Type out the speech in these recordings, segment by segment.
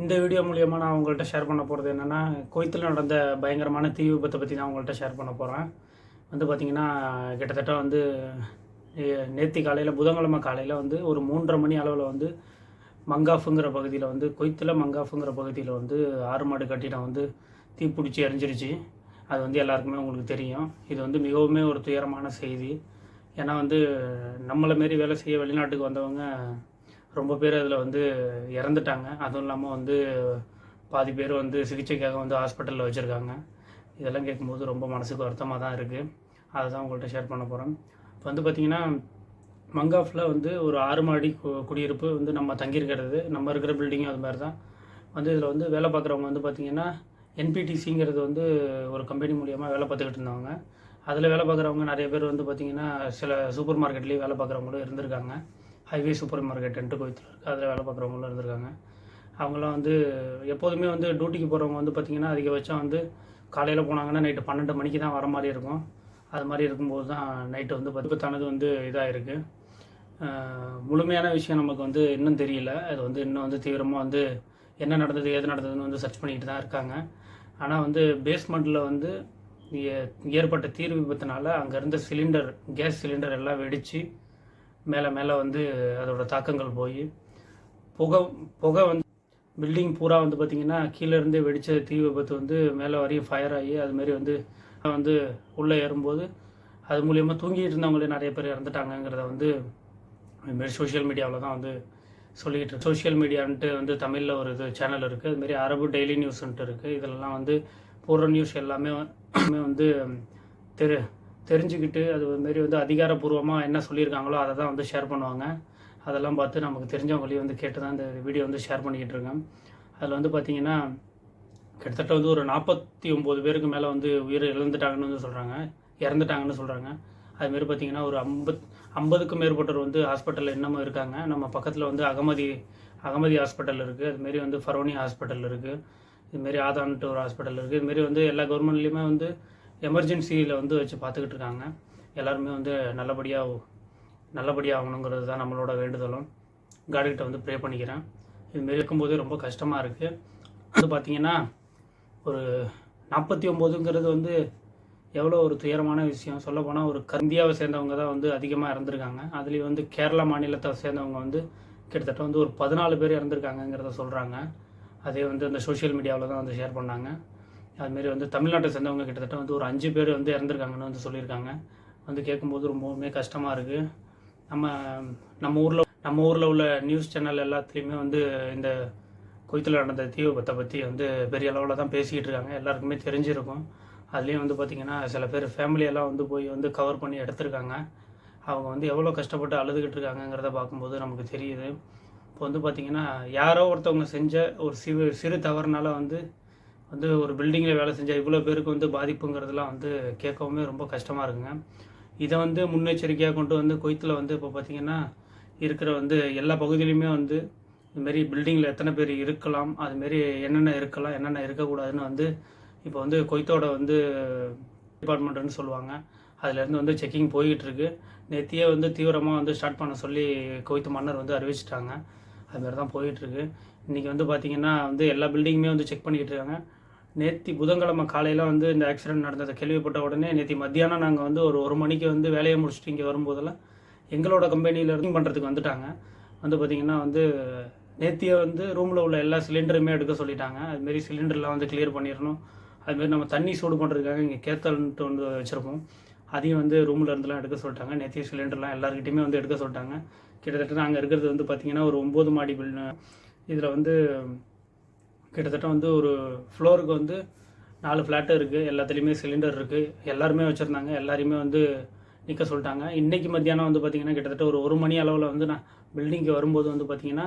இந்த வீடியோ மூலியமாக நான் உங்கள்கிட்ட ஷேர் பண்ண போகிறது என்னென்னா குவைத்தில் நடந்த பயங்கரமான தீ விபத்தை பற்றி தான் உங்கள்கிட்ட ஷேர் பண்ண போகிறேன் வந்து பார்த்திங்கன்னா கிட்டத்தட்ட வந்து நேற்று காலையில் புதன்கிழமை காலையில் வந்து ஒரு மூன்றரை மணி அளவில் வந்து மங்காஃபுங்கிற பகுதியில் வந்து கொய்த்தில் மங்காஃபுங்கிற பகுதியில் வந்து ஆறு மாடு கட்டிடம் வந்து தீப்பிடிச்சி எரிஞ்சிருச்சு. அது வந்து எல்லாருக்குமே உங்களுக்கு தெரியும். இது வந்து மிகவுமே ஒரு துயரமான செய்தி. ஏன்னா வந்து நம்மளை மாரி வேலை செய்ய வெளிநாட்டுக்கு வந்தவங்க ரொம்ப பேர் அதில் வந்து இறந்துட்டாங்க. அதுவும் இல்லாமல் வந்து பாதி பேர் வந்து சிகிச்சைக்காக வந்து ஹாஸ்பிட்டலில் வச்சுருக்காங்க. இதெல்லாம் கேட்கும்போது ரொம்ப மனசுக்கு வருத்தமாக தான் இருக்குது அதை தான் உங்கள்கிட்ட ஷேர் பண்ண போகிறேன் இப்போ வந்து பார்த்திங்கன்னா மங்காஃபில் வந்து ஒரு ஆறு மாடி கு- குடியிருப்பு வந்து நம்ம தங்கியிருக்கிறது. நம்ம இருக்கிற பில்டிங்கும் அது மாதிரி தான் வந்து இதில் வந்து வேலை பார்க்குறவங்க வந்து பார்த்திங்கன்னா என்பிடிசிங்கிறது வந்து ஒரு கம்பெனி மூலியமாக வேலை பார்த்துக்கிட்டு இருந்தவங்க. அதில் வேலை பார்க்குறவங்க நிறைய பேர் வந்து பார்த்திங்கன்னா சில சூப்பர் மார்க்கெட்லேயும் வேலை பார்க்குறவங்களும் இருந்திருக்காங்க. ஹைவே சூப்பர் மார்க்கெட்டுன்ட்டு கோயத்தில் இருக்குது அதில் வேலை பார்க்குறவங்களும் இருந்திருக்காங்க. அவங்களாம் வந்து எப்போதுமே வந்து டியூட்டிக்கு போகிறவங்க வந்து பார்த்திங்கன்னா அதிகபட்சம் வந்து காலையில் போனாங்கன்னா நைட்டு பன்னெண்டு மணிக்கு தான் வர மாதிரி இருக்கும். அது மாதிரி இருக்கும்போது தான் நைட்டு வந்து பத்துப்பத்தானது வந்து இதாக இருக்குது முழுமையான விஷயம் நமக்கு வந்து இன்னும் தெரியல. அது வந்து இன்னும் வந்து தீவிரமாக வந்து என்ன நடந்தது ஏது நடந்ததுன்னு வந்து சர்ச் பண்ணிக்கிட்டு தான் இருக்காங்க. ஆனால் வந்து பேஸ்மெண்ட்டில் வந்து ஏ- ஏற்பட்ட தீர் விபத்தினால அங்கே இருந்த சிலிண்டர் கேஸ் சிலிண்டர் எல்லாம் வெடித்து மேலே மேலே வந்து அதோட தாக்கங்கள் போய் புகை புகை வந்து பில்டிங் பூரா வந்து பார்த்திங்கன்னா கீழேருந்து வெடித்த தீ விபத்து வந்து மேலே வரையும் ஃபயர் ஆகி அதுமாரி வந்து வந்து உள்ளே ஏறும்போது அது மூலியமாக தூங்கிட்டு இருந்தவங்களே நிறைய பேர் இறந்துட்டாங்கங்கிறத வந்து இதுமாரி சோஷியல் மீடியாவில் தான் வந்து சொல்லிக்கிட்டு இருக்கு சோஷியல் மீடியான்ட்டு வந்து தமிழில் ஒரு இது சேனல் இருக்குது அதுமாரி அரபு டெய்லி நியூஸ்ன்ட்டு இருக்குது இதெல்லாம் வந்து போடுற நியூஸ் எல்லாமே வந்து தெரு தெரிஞ்சுக்கிட்டு அது மாரி வந்து அதிகாரப்பூர்வமாக என்ன சொல்லியிருக்காங்களோ அதை தான் வந்து ஷேர் பண்ணுவாங்க. அதெல்லாம் பார்த்து நமக்கு தெரிஞ்சவங்களையும் வந்து கேட்டு தான் இந்த வீடியோ வந்து ஷேர் பண்ணிக்கிட்டு இருக்கேன். அதில் வந்து பார்த்திங்கன்னா கிட்டத்தட்ட வந்து ஒரு நாற்பத்தி ஒம்பது பேருக்கு மேலே வந்து உயிர் இழந்துட்டாங்கன்னு வந்து சொல்கிறாங்க இறந்துட்டாங்கன்னு சொல்கிறாங்க அதுமாரி பார்த்திங்கன்னா ஒரு ஐம்பத் ஐம்பதுக்கும் மேற்பட்டவர் வந்து ஹாஸ்பிட்டலில் இன்னமும் இருக்காங்க. நம்ம பக்கத்தில் வந்து அகமதி அகமதி ஹாஸ்பிட்டல் இருக்குது அதுமாரி வந்து ஃபரோனி ஹாஸ்பிட்டல் இருக்குது இதுமாரி ஆதான்ட்டு ஒரு ஹாஸ்பிட்டல் இருக்குது இதுமாரி வந்து எல்லா கவர்மெண்ட்லேயுமே வந்து எமர்ஜென்சியில் வந்து வச்சு பார்த்துக்கிட்டு இருக்காங்க. எல்லாருமே வந்து நல்லபடியாக நல்லபடியாக ஆகணுங்கிறது தான் நம்மளோட வேண்டுதலும். காடுகிட்ட வந்து ப்ரே பண்ணிக்கிறேன். இதுமாரி இருக்கும்போது ரொம்ப கஷ்டமாக இருக்குது வந்து பார்த்திங்கன்னா ஒரு நாற்பத்தி ஒம்போதுங்கிறது வந்து எவ்வளோ ஒரு துயரமான விஷயம். சொல்லப்போனால் ஒரு கந்தியாவை சேர்ந்தவங்க தான் வந்து அதிகமாக இறந்துருக்காங்க. அதுலேயும் வந்து கேரளா மாநிலத்தை சேர்ந்தவங்க வந்து கிட்டத்தட்ட வந்து ஒரு பதினாலு பேர் இறந்துருக்காங்கங்கிறத சொல்கிறாங்க அதே வந்து அந்த சோஷியல் மீடியாவில் தான் வந்து ஷேர் பண்ணாங்க. அதுமாரி வந்து தமிழ்நாட்டை சேர்ந்தவங்க கிட்டத்தட்ட வந்து ஒரு அஞ்சு பேர் வந்து இறந்துருக்காங்கன்னு வந்து சொல்லியிருக்காங்க. வந்து கேட்கும்போது ரொம்பவுமே கஷ்டமாக இருக்குது நம்ம நம்ம ஊரில் நம்ம ஊரில் உள்ள நியூஸ் சேனல் எல்லாத்துலேயுமே வந்து இந்த குவைத்தில் நடந்த தீ விபத்தை பற்றி வந்து பெரிய அளவில் தான் பேசிக்கிட்டு இருக்காங்க. எல்லாருக்குமே தெரிஞ்சிருக்கும். அதுலேயும் வந்து பார்த்திங்கன்னா சில பேர் ஃபேமிலியெல்லாம் வந்து போய் வந்து கவர் பண்ணி எடுத்திருக்காங்க. அவங்க வந்து எவ்வளோ கஷ்டப்பட்டு அழுதுகிட்டு இருக்காங்கங்கிறத பார்க்கும்போது நமக்கு தெரியுது. இப்போ வந்து பார்த்திங்கன்னா யாரோ ஒருத்தவங்க செஞ்ச ஒரு சிறு சிறு தவறுனால வந்து வந்து ஒரு பில்டிங்கில் வேலை செஞ்சால் இவ்வளோ பேருக்கு வந்து பாதிப்புங்கிறதுலாம் வந்து கேட்கவுமே ரொம்ப கஷ்டமாக இருக்குங்க. இதை வந்து முன்னெச்சரிக்கையாக கொண்டு வந்து கொய்த்தில் வந்து இப்போ பார்த்திங்கன்னா இருக்கிற வந்து எல்லா பகுதியிலையுமே வந்து இதுமாரி பில்டிங்கில் எத்தனை பேர் இருக்கலாம் அதுமாரி என்னென்ன இருக்கலாம் என்னென்ன இருக்கக்கூடாதுன்னு வந்து இப்போ வந்து கொய்த்தோட வந்து டிபார்ட்மெண்ட்டுன்னு சொல்லுவாங்க. அதுலேருந்து வந்து செக்கிங் போய்கிட்டுருக்கு நேத்தியே வந்து தீவிரமாக வந்து ஸ்டார்ட் பண்ண சொல்லி கொய்த்து மன்னர் வந்து அறிவிச்சிட்டாங்க. அதுமாரி தான் போயிட்டுருக்கு. இன்றைக்கி வந்து பார்த்திங்கன்னா வந்து எல்லா பில்டிங்குமே வந்து செக் பண்ணிக்கிட்டு இருக்காங்க நேற்று புதன்கிழமை காலையில் வந்து இந்த ஆக்சிடென்ட் நடந்ததை கேள்விப்பட்ட உடனே நேற்று மத்தியானம் நாங்கள் வந்து ஒரு ஒரு மணிக்கு வந்து வேலையை முடிச்சுட்டு இங்கே வரும்போதெல்லாம் எங்களோட கம்பெனியில் இருந்து பண்ணுறதுக்கு வந்துட்டாங்க. வந்து பார்த்திங்கன்னா வந்து நேத்தியே வந்து ரூமில் உள்ள எல்லா சிலிண்டருமே எடுக்க சொல்லிட்டாங்க. அதுமாரி சிலிண்டர்லாம் வந்து கிளியர் பண்ணிடணும். அதுமாரி நம்ம தண்ணி சூடு பண்ணுறதுக்காக இங்கே கேத்தல்ன்ட்டு வந்து வச்சுருப்போம். அதையும் வந்து ரூமில் இருந்துலாம் எடுக்க சொல்லிட்டாங்க. நேத்திய சிலிண்டர்லாம் எல்லாருக்கிட்டையுமே வந்து எடுக்க சொல்லிட்டாங்க. கிட்டத்தட்ட நாங்கள் இருக்கிறது வந்து பார்த்திங்கன்னா ஒரு ஒம்பது மாடி பில் இதில் வந்து கிட்டத்தட்ட வந்து ஒரு ஃப்ளோருக்கு வந்து நாலு ஃப்ளாட்டு இருக்குது எல்லாத்துலேயுமே சிலிண்டர் இருக்குது எல்லாருமே வச்சுருந்தாங்க. எல்லாரையுமே வந்து நிற்க சொல்லிட்டாங்க. இன்றைக்கி மத்தியானம் வந்து பார்த்திங்கன்னா கிட்டத்தட்ட ஒரு ஒரு மணி அளவில் வந்து நான் பில்டிங்க்கு வரும்போது வந்து பார்த்திங்கன்னா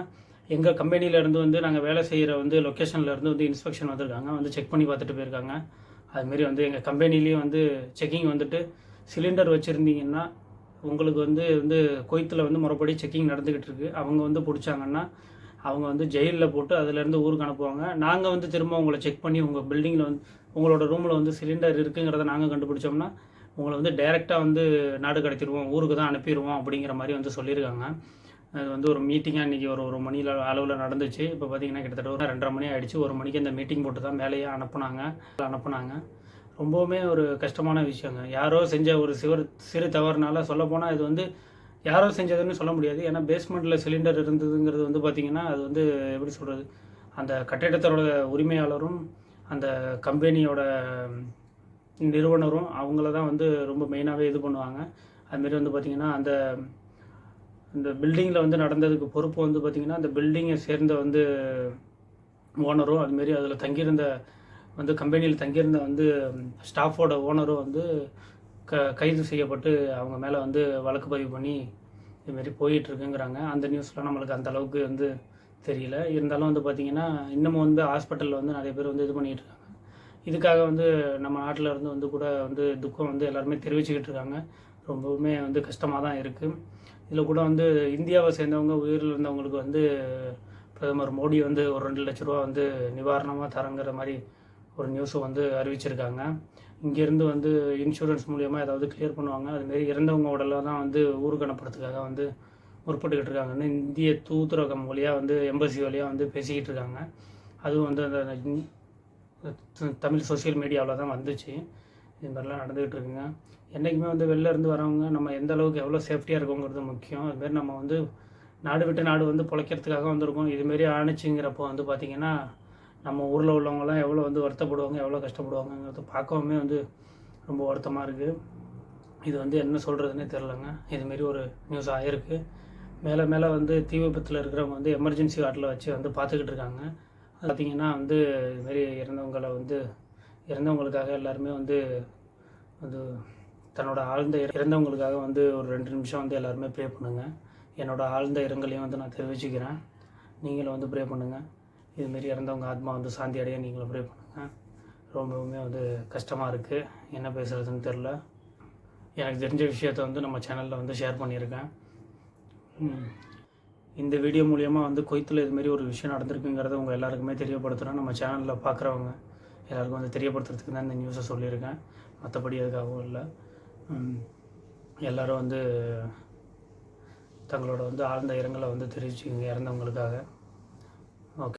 எங்கள் கம்பெனியிலேருந்து வந்து நாங்கள் வேலை செய்கிற வந்து லொக்கேஷன்லேருந்து வந்து இன்ஸ்பெக்ஷன் வந்திருக்காங்க. வந்து செக் பண்ணி பார்த்துட்டு போயிருக்காங்க. அதுமாரி வந்து எங்கள் கம்பெனிலேயும் வந்து செக்கிங் வந்துட்டு சிலிண்டர் வச்சுருந்தீங்கன்னா உங்களுக்கு வந்து வந்து கொய்த்தில் வந்து முறைப்படி செக்கிங் நடந்துக்கிட்டு இருக்கு. அவங்க வந்து பிடிச்சாங்கன்னா அவங்க வந்து ஜெயிலில் போட்டு அதுலேருந்து ஊருக்கு அனுப்புவாங்க. நாங்கள் வந்து திரும்ப உங்களை செக் பண்ணி உங்கள் பில்டிங்கில் வந்து உங்களோட ரூமில் வந்து சிலிண்டர் இருக்குங்கிறத நாங்கள் கண்டுபிடிச்சோம்னா உங்களை வந்து டைரெக்டாக வந்து நாடு கடத்திடுவோம் ஊருக்கு தான் அனுப்பிடுவோம் அப்படிங்கிற மாதிரி வந்து சொல்லியிருக்காங்க. அது வந்து ஒரு மீட்டிங்காக இன்றைக்கி ஒரு ஒரு மணியில் அளவில் நடந்துச்சு. இப்போ பார்த்தீங்கன்னா கிட்டத்தட்ட ஒரு ரெண்டரை மணி ஆகிடுச்சு ஒரு மணிக்கு அந்த மீட்டிங் போட்டு தான் வேலையை அனுப்புனாங்க. அனுப்புனாங்க. ரொம்பவுமே ஒரு கஷ்டமான விஷயங்க. யாரோ செஞ்ச ஒரு சிறு சிறு தவறுனால சொல்லப்போனால் இது வந்து யாரோ செஞ்சதுன்னு சொல்ல முடியாது. ஏன்னா பேஸ்மெண்ட்டில் சிலிண்டர் இருந்ததுங்கிறது வந்து பார்த்திங்கன்னா அது வந்து எப்படி சொல்கிறது அந்த கட்டிடத்தோட உரிமையாளரும் அந்த கம்பெனியோட நிறுவனரும் அவங்கள தான் வந்து ரொம்ப மெயினாகவே இது பண்ணுவாங்க. அதுமாரி வந்து பார்த்திங்கன்னா அந்த இந்த பில்டிங்கில் வந்து நடந்ததுக்கு பொறுப்பு வந்து பார்த்திங்கன்னா அந்த பில்டிங்கை சேர்ந்த வந்து ஓனரும் அதுமாரி அதில் தங்கியிருந்த வந்து கம்பெனியில் தங்கியிருந்த வந்து ஸ்டாஃபோட ஓனரும் வந்து க கைது செய்யப்பட்டு அவங்க மேலே வந்து வழக்கு பதிவு பண்ணி இதுமாரி போயிட்டுருக்குங்கிறாங்க. அந்த நியூஸ்லாம் நம்மளுக்கு அந்த அளவுக்கு வந்து தெரியல. இருந்தாலும் வந்து பார்த்திங்கன்னா இன்னமும் வந்து ஹாஸ்பிட்டலில் வந்து நிறைய பேர் வந்து இது பண்ணிகிட்டு இருக்காங்க இதுக்காக வந்து நம்ம நாட்டில் இருந்து வந்து கூட வந்து துக்கம் வந்து எல்லாருமே தெரிவிச்சுக்கிட்டு இருக்காங்க. ரொம்பவுமே வந்து கஷ்டமாக தான் இருக்குது இதில் கூட வந்து இந்தியாவை சேர்ந்தவங்க உயிரில் இருந்தவங்களுக்கு வந்து பிரதமர் மோடி வந்து ஒரு ரெண்டு லட்ச ரூபா வந்து நிவாரணமாக தரங்கிற மாதிரி ஒரு நியூஸும் வந்து அறிவிச்சிருக்காங்க. இங்கேருந்து வந்து இன்சூரன்ஸ் மூலியமாக ஏதாவது கிளியர் பண்ணுவாங்க. அதுமாரி இறந்தவங்க உடலை தான் வந்து ஊர்கணப்படுறதுக்காக வந்து முற்பட்டுக்கிட்டு இருக்காங்கன்னு இந்திய தூதரகம் வழியாக வந்து எம்பசி வழியாக வந்து பேசிக்கிட்டு இருக்காங்க. அதுவும் வந்து அந்த த- தமிழ் சோஷியல் மீடியாவில் தான் வந்துச்சு. இது மாதிரிலாம் நடந்துகிட்டு இருக்குங்க. என்றைக்குமே வந்து வெளில இருந்து வரவங்க நம்ம எந்த அளவுக்கு எவ்வளோ சேஃப்டியாக இருக்கோங்கிறது முக்கியம். அதுமாரி நம்ம வந்து நாடு விட்டு நாடு வந்து பிழைக்கிறதுக்காக வந்திருக்கோம். இதுமாரி ஆணுச்சுங்கிறப்போ வந்து பார்த்திங்கன்னா நம்ம ஊரில் உள்ளவங்கலாம் எவ்வளோ வந்து வருத்தப்படுவாங்க எவ்வளோ கஷ்டப்படுவாங்கங்கிறத பார்க்கவுமே வந்து ரொம்ப வருத்தமாக இருக்குது இது வந்து என்ன சொல்கிறதுனே தெரிலங்க இதுமாரி ஒரு நியூஸ் ஆகிருக்கு மேலே மேலே வந்து தீ விபத்தில் இருக்கிறவங்க வந்து எமர்ஜென்சி வார்டில் வச்சு வந்து பார்த்துக்கிட்டு இருக்காங்க. பார்த்திங்கன்னா வந்து இதுமாரி இறந்தவங்களை வந்து இறந்தவங்களுக்காக எல்லாருமே வந்து அது தன்னோட ஆழ்ந்த இறந்தவங்களுக்காக வந்து ஒரு ரெண்டு நிமிஷம் வந்து எல்லாருமே ப்ரே பண்ணுங்கள் என்னோட ஆழ்ந்த இரங்கலையும் வந்து நான் தெரிவிச்சுக்கிறேன். நீங்களும் வந்து ப்ரே பண்ணுங்கள் இதுமாரி இறந்தவங்க ஆத்மா வந்து சாந்தி அடைய நீங்களும் ப்ரே பண்ணுங்கள் ரொம்பவுமே வந்து கஷ்டமாக இருக்குது என்ன பேசுகிறதுன்னு தெரில எனக்கு தெரிஞ்ச விஷயத்த வந்து நம்ம சேனலில் வந்து ஷேர் பண்ணியிருக்கேன். இந்த வீடியோ மூலியமாக வந்து கொய்த்தில் இதுமாரி ஒரு விஷயம் நடந்திருக்குங்கிறத உங்கள் எல்லாருக்குமே தெரியப்படுத்துகிறோம் நம்ம சேனலில் பார்க்குறவங்க எல்லாருக்கும் வந்து தெரியப்படுத்துறதுக்கு தான் இந்த நியூஸை சொல்லியிருக்கேன். மற்றபடி அதுக்காகவும் இல்லை. எல்லோரும் வந்து தங்களோட வந்து ஆழ்ந்த இரங்கலை வந்து தெரிவிச்சுங்க இறந்தவங்களுக்காக.